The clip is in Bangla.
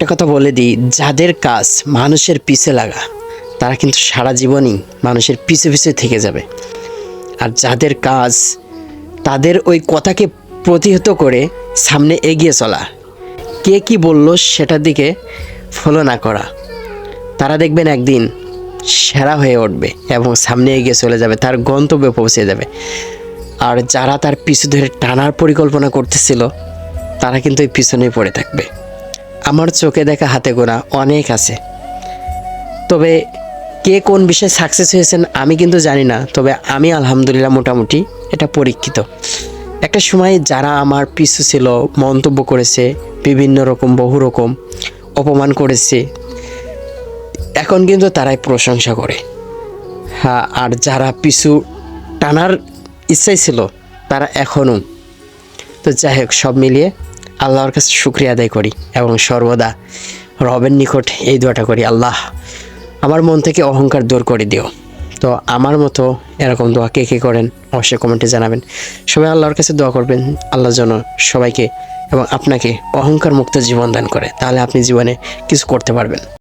একটা কথা বলে দিই, যাদের কাজ মানুষের পিছে লাগা, তারা কিন্তু সারা জীবনই মানুষের পিছে পিছে থেকে যাবে। আর যাদের কাজ তাদের ওই কথাকে প্রতিহত করে সামনে এগিয়ে চলা, কে কি বলল সেটার দিকে ফলো না করা, তারা দেখবেন একদিন সেরা হয়ে উঠবে এবং সামনে এগিয়ে চলে যাবে, তার গন্তব্যে পৌঁছে যাবে। আর যারা তার পিছু ধরে টানার পরিকল্পনা করতেছিল, তারা কিন্তু ওই পিছনেই পড়ে থাকবে। আমার চোখে দেখা হাতে গোনা অনেক আছে। তবে কে কোন বিষয়ে সাকসেস হয়েছেন আমি কিন্তু জানি না, তবে আমি আলহামদুলিল্লাহ মোটামুটি এটা পরীক্ষিত। একটা সময় যারা আমার পিছু ছিল, মন্তব্য করেছে, বিভিন্ন রকম, বহু রকম অপমান করেছে, এখন কিন্তু তারাই প্রশংসা করে। হ্যাঁ আর যারা পিছু টানার ইচ্ছাই ছিল, তারা এখনও তো যাই হোক, সব মিলিয়ে আল্লাহর কাছে শুক্রিয়া আদায় করি এবং সর্বদা রবের নিকট এই দোয়াটা করি, আল্লাহ, আমার মন থেকে অহংকার দূর করে দিও। তো আমার মতো এরকম দোয়া কে কে করেন অবশ্যই কমেন্টে জানাবেন। সবাই আল্লাহর কাছে দোয়া করবেন, আল্লাহ যেন সবাইকে এবং আপনাকে অহংকার মুক্ত জীবন দান করে, তাহলে আপনি জীবনে কিছু করতে পারবেন।